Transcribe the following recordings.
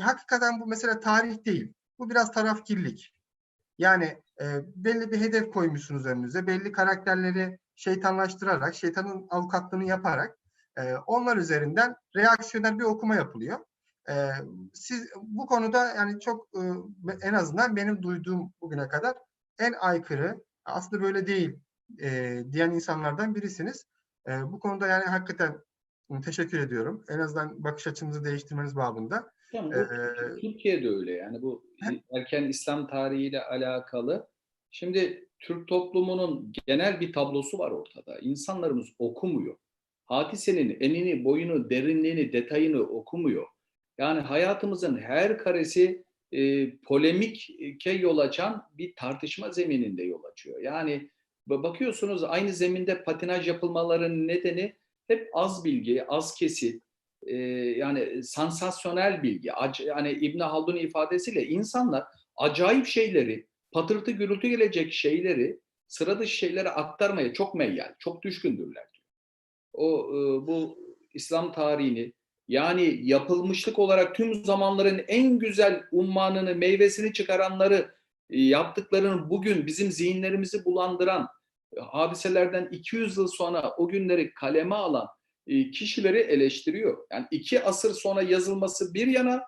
hakikaten bu mesela tarih değil. Bu biraz tarafkirlik. Yani e, belli bir hedef koymuşsunuz önünüze. Belli karakterleri şeytanlaştırarak, şeytanın avukatlığını yaparak e, onlar üzerinden reaksiyonel bir okuma yapılıyor. E, siz bu konuda yani çok e, en azından benim duyduğum bugüne kadar en aykırı, aslında böyle değil e, diyen insanlardan birisiniz. E, bu konuda yani hakikaten teşekkür ediyorum. En azından bakış açınızı değiştirmeniz babında. Tamam, bu Ee, Türkiye'de öyle yani bu erken İslam tarihiyle alakalı. Şimdi Türk toplumunun genel bir tablosu var ortada. İnsanlarımız okumuyor. Hadisenin enini, boyunu, derinliğini, detayını okumuyor. Yani hayatımızın her karesi e, polemike yol açan bir tartışma zemininde yol açıyor. Yani bakıyorsunuz aynı zeminde patinaj yapılmalarının nedeni hep az bilgi, az kesit, e, yani sansasyonel bilgi. Yani İbn Haldun ifadesiyle insanlar acayip şeyleri, patırtı gürültü gelecek şeyleri, sıra dışı şeyleri aktarmaya çok meyyal, çok düşkündürler. O e, bu İslam tarihini yani yapılmışlık olarak tüm zamanların en güzel ummanını, meyvesini çıkaranları e, yaptıklarını bugün bizim zihinlerimizi bulandıran e, hadiselerden 200 yıl sonra o günleri kaleme alan kişileri eleştiriyor. Yani iki asır sonra yazılması bir yana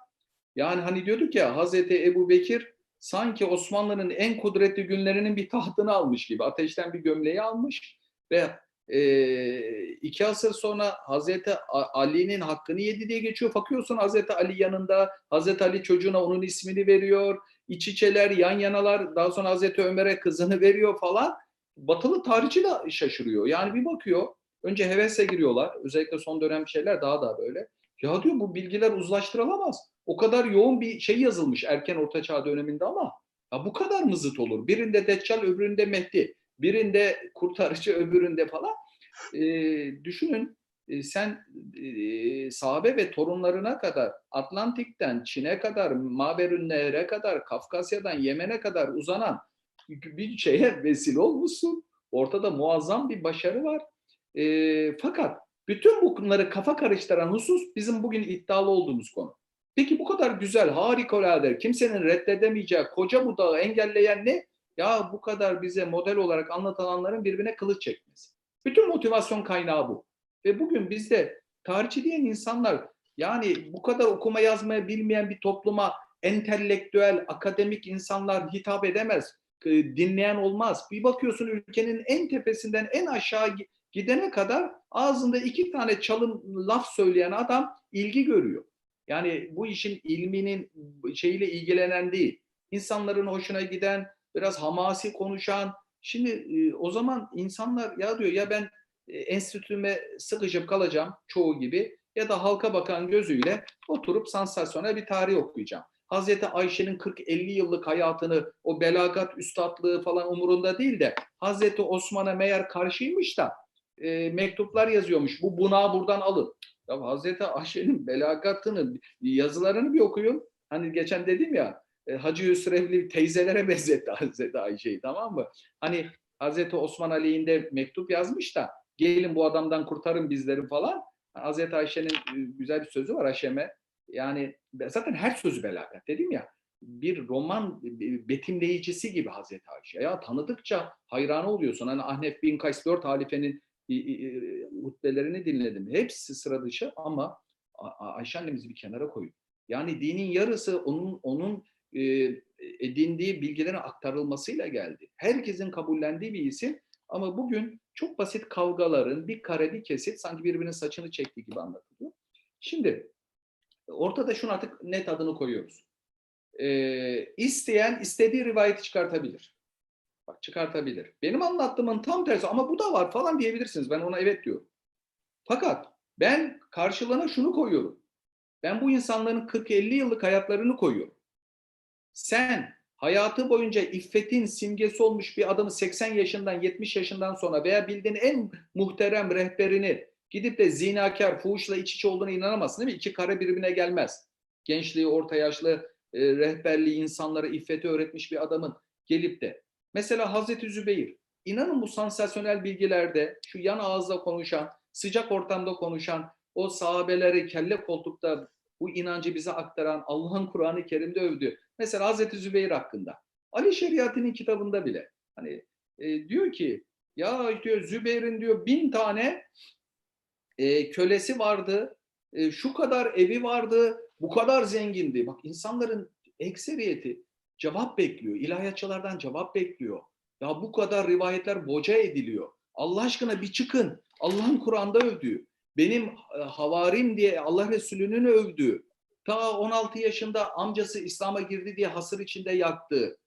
yani hani diyorduk ya Hazreti Ebu Bekir sanki Osmanlı'nın en kudretli günlerinin bir tahtını almış gibi ateşten bir gömleği almış ve e, iki asır sonra Hazreti Ali'nin hakkını yedi diye geçiyor. Bakıyorsun Hazreti Ali yanında, Hazreti Ali çocuğuna onun ismini veriyor. İç içeler, yan yanalar. Daha sonra Hazreti Ömer'e kızını veriyor falan. Batılı tarihçi de şaşırıyor. Yani bir bakıyor. Önce hevesle giriyorlar. Özellikle son dönem şeyler daha da böyle. Ya diyor bu bilgiler uzlaştırılamaz. O kadar yoğun bir şey yazılmış erken orta çağ döneminde ama ya bu kadar mı zıt olur? Birinde Deccal, öbüründe Mehdi. Birinde kurtarıcı, öbüründe falan. E, düşünün e, sen e, sahabe ve torunlarına kadar Atlantik'ten Çin'e kadar, Maberün Nehre kadar, Kafkasya'dan Yemen'e kadar uzanan bir şeye vesile olmuşsun. Ortada muazzam bir başarı var. E, fakat bütün bunları kafa karıştıran husus bizim bugün iddialı olduğumuz konu. Peki bu kadar güzel, harikulade, kimsenin reddedemeyeceği koca bu dağı engelleyen ne? Ya bu kadar bize model olarak anlatılanların birbirine kılıç çekmesi. Bütün motivasyon kaynağı bu. Ve bugün bizde tarihçi diyen insanlar yani bu kadar okuma yazmaya bilmeyen bir topluma entelektüel, akademik insanlar hitap edemez. Dinleyen olmaz. Bir bakıyorsun ülkenin en tepesinden en aşağı gidene kadar ağzında iki tane çalım laf söyleyen adam ilgi görüyor. Yani bu işin ilminin şeyiyle ilgilenen değil. İnsanların hoşuna giden, biraz hamasi konuşan. Şimdi e, o zaman insanlar ya diyor ya ben e, enstitüme sıkışıp kalacağım çoğu gibi ya da halka bakan gözüyle oturup sansasyonel bir tarih okuyacağım. Hazreti Ayşe'nin 40-50 yıllık hayatını, o belagat üstadlığı falan umurunda değil de Hazreti Osman'a meğer karşıymış da e, mektuplar yazıyormuş. Bu bunağı buradan alın. Ya Hazreti Ayşe'nin belagatını, yazılarını bir okuyun. Hani geçen dedim ya e, Hacı Yusrevli teyzelere benzetti Hazreti Ayşe'yi tamam mı? Hani Hazreti Osman aleyhinde mektup yazmış da gelin bu adamdan kurtarın bizleri falan. Hazreti Ayşe'nin e, güzel bir sözü var Haşem'e. Yani zaten her sözü belagat dedim ya. Bir roman betimleyicisi gibi Hazreti Ayşe. Ya tanıdıkça hayran oluyorsun. Hani Ahnef bin Kays 4 halifenin hutbelerini dinledim. Hepsi sıra dışı ama Ayşe annemizi bir kenara koyun. Yani dinin yarısı onun onun e, edindiği bilgilerin aktarılmasıyla geldi. Herkesin kabullendiği bir isim ama bugün çok basit kavgaların bir kare bir kesit sanki birbirinin saçını çektiği gibi anlatılıyor. Şimdi ortada şunu artık net adını koyuyoruz. Ee, isteyen istediği rivayeti çıkartabilir. Bak çıkartabilir. Benim anlattığımın tam tersi ama bu da var falan diyebilirsiniz. Ben ona evet diyorum. Fakat ben karşılığına şunu koyuyorum. Ben bu insanların 40-50 yıllık hayatlarını koyuyorum. Sen hayatı boyunca iffetin simgesi olmuş bir adamı 80 yaşından 70 yaşından sonra veya bildiğin en muhterem rehberini gidip de zinakar, fuhuşla iç içe olduğuna inanamazsın değil mi? İki kare birbirine gelmez. Gençliği, orta yaşlı, e, rehberliği, insanlara iffeti öğretmiş bir adamın gelip de mesela Hazreti Zübeyir inanın bu sansasyonel bilgilerde şu yan ağızla konuşan, sıcak ortamda konuşan, o sahabeleri kelle koltukta bu inancı bize aktaran Allah'ın Kur'an-ı Kerim'de övdüğü. Mesela Hazreti Zübeyir hakkında. Ali Şeriati'nin kitabında bile hani e, diyor ki ya diyor Zübeyir'in diyor bin tane e, kölesi vardı, e, şu kadar evi vardı, bu kadar zengindi. Bak insanların ekseriyeti cevap bekliyor. İlahiyatçılardan cevap bekliyor. Ya bu kadar rivayetler boca ediliyor. Allah aşkına bir çıkın. Allah'ın Kur'an'da övdüğü, benim e, havarim diye Allah Resulü'nün övdüğü, ta 16 yaşında amcası İslam'a girdi diye hasır içinde yaktı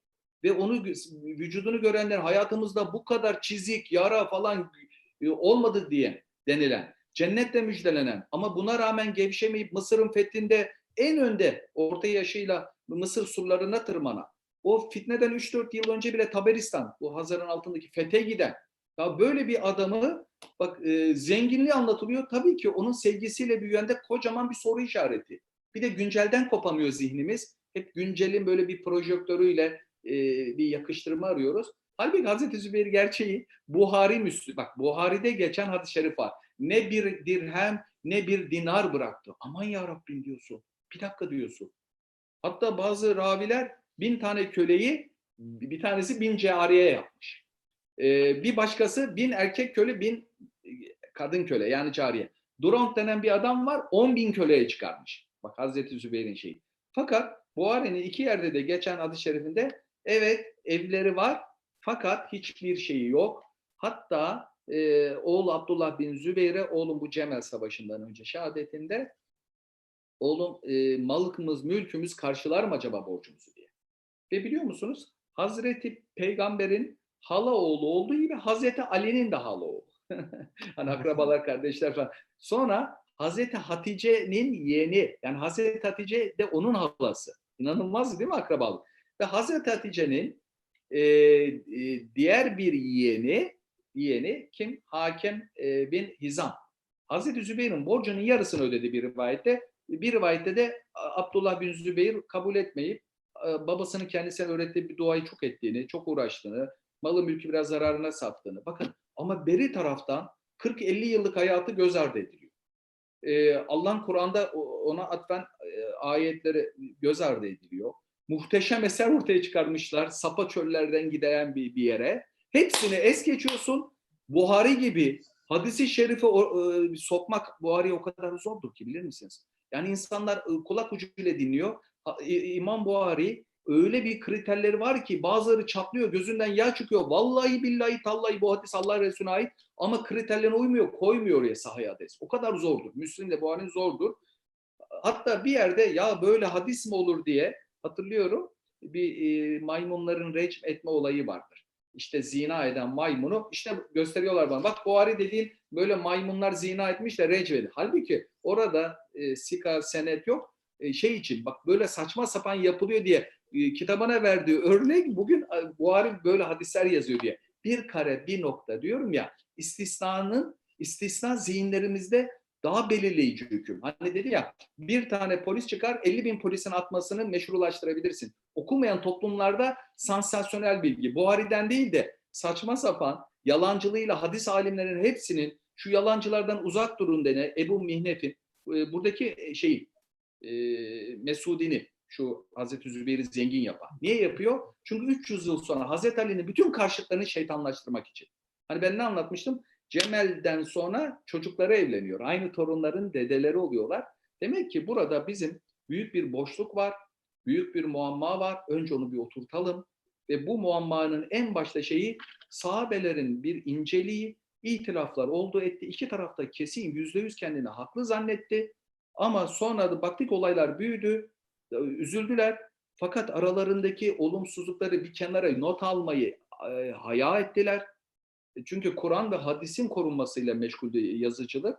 ve onu vücudunu görenler hayatımızda bu kadar çizik, yara falan e, olmadı diye denilen, cennetle müjdelenen ama buna rağmen gevşemeyip Mısır'ın fethinde en önde orta yaşıyla Mısır surlarına tırmanan, o fitneden 3-4 yıl önce bile Taberistan, bu Hazar'ın altındaki fethe giden, ya böyle bir adamı bak e, zenginliği anlatılıyor. Tabii ki onun sevgisiyle büyüyen de kocaman bir soru işareti. Bir de güncelden kopamıyor zihnimiz. Hep güncelin böyle bir projektörüyle e, bir yakıştırma arıyoruz. Halbuki Hazreti Zübeyir gerçeği Buhari Müslü. Bak Buhari'de geçen hadis-i şerif var. Ne bir dirhem ne bir dinar bıraktı. Aman ya Rabbim diyorsun. Bir dakika diyorsun. Hatta bazı raviler bin tane köleyi bir tanesi bin cariye yapmış. Ee, bir başkası bin erkek köle bin e, kadın köle yani cariye. Durant denen bir adam var 10 bin köleye çıkarmış. Bak Hazreti Zübeyir'in şeyi. Fakat Buhari'nin iki yerde de geçen hadis-i şerifinde evet evleri var fakat hiçbir şeyi yok. Hatta e, oğlu Abdullah bin Zübeyir'e oğlum bu Cemel Savaşı'ndan önce şehadetinde oğlum e, malımız, mülkümüz karşılar mı acaba borcumuzu diye. Ve biliyor musunuz? Hazreti Peygamber'in hala oğlu olduğu gibi Hazreti Ali'nin de hala oğlu. hani akrabalar, kardeşler falan. Sonra Hazreti Hatice'nin yeğeni, yani Hazreti Hatice de onun halası. İnanılmaz değil mi akrabalık? Ve Hazreti Hatice'nin e, e, diğer bir yeğeni, yeğeni kim? Hakem e, bin Hizam. Hazreti Zübeyir'in borcunun yarısını ödedi bir rivayette. Bir rivayette de Abdullah bin Zübeyir kabul etmeyip e, babasının kendisine öğrettiği bir duayı çok ettiğini, çok uğraştığını, malı mülkü biraz zararına sattığını. Bakın ama beri taraftan 40-50 yıllık hayatı göz ardı ediliyor. Ee, Allah'ın Kur'an'da ona atfen e, ayetleri göz ardı ediliyor. Muhteşem eser ortaya çıkarmışlar. Sapa çöllerden giden bir, bir yere. Hepsini es geçiyorsun. Buhari gibi hadisi şerifi o, e, sokmak Buhari'ye o kadar zordur ki bilir misiniz? Yani insanlar e, kulak ucuyla dinliyor. İmam Buhari öyle bir kriterleri var ki bazıları çatlıyor, gözünden yağ çıkıyor. Vallahi billahi tallahi bu hadis Allah Resulüne ait ama kriterlerine uymuyor, koymuyor oraya sahih hadis. O kadar zordur. Müslim de Buhari'nin zordur. Hatta bir yerde ya böyle hadis mi olur diye hatırlıyorum bir e, maymunların recm etme olayı vardır. İşte zina eden maymunu işte gösteriyorlar bana. Bak Buhari dediğin böyle maymunlar zina etmiş de recm edin. Halbuki orada e, sika senet yok. E, şey için bak böyle saçma sapan yapılıyor diye e, kitabına verdiği örnek bugün e, Buhari böyle hadisler yazıyor diye. Bir kare bir nokta diyorum ya istisnanın istisna zihinlerimizde daha belirleyici hüküm. Hani dedi ya bir tane polis çıkar 50 bin polisin atmasını meşrulaştırabilirsin. Okumayan toplumlarda sansasyonel bilgi. Buhari'den değil de saçma sapan yalancılığıyla hadis alimlerinin hepsinin şu yalancılardan uzak durun dene Ebu Mihnef'in e, buradaki e, şeyi e, Mesudini şu Hazreti Zübeyir'i zengin yapan. Niye yapıyor? Çünkü 300 yıl sonra Hazreti Ali'nin bütün karşıtlarını şeytanlaştırmak için. Hani ben ne anlatmıştım? Cemel'den sonra çocukları evleniyor. Aynı torunların dedeleri oluyorlar. Demek ki burada bizim büyük bir boşluk var, büyük bir muamma var. Önce onu bir oturtalım ve bu muammanın en başta şeyi sahabelerin bir inceliği, itilaflar oldu etti. İki tarafta kesin yüzde yüz kendini haklı zannetti. Ama sonra da baktık olaylar büyüdü, üzüldüler. Fakat aralarındaki olumsuzlukları bir kenara not almayı e, haya ettiler. Çünkü Kur'an ve hadisin korunmasıyla meşgul yazıcılık.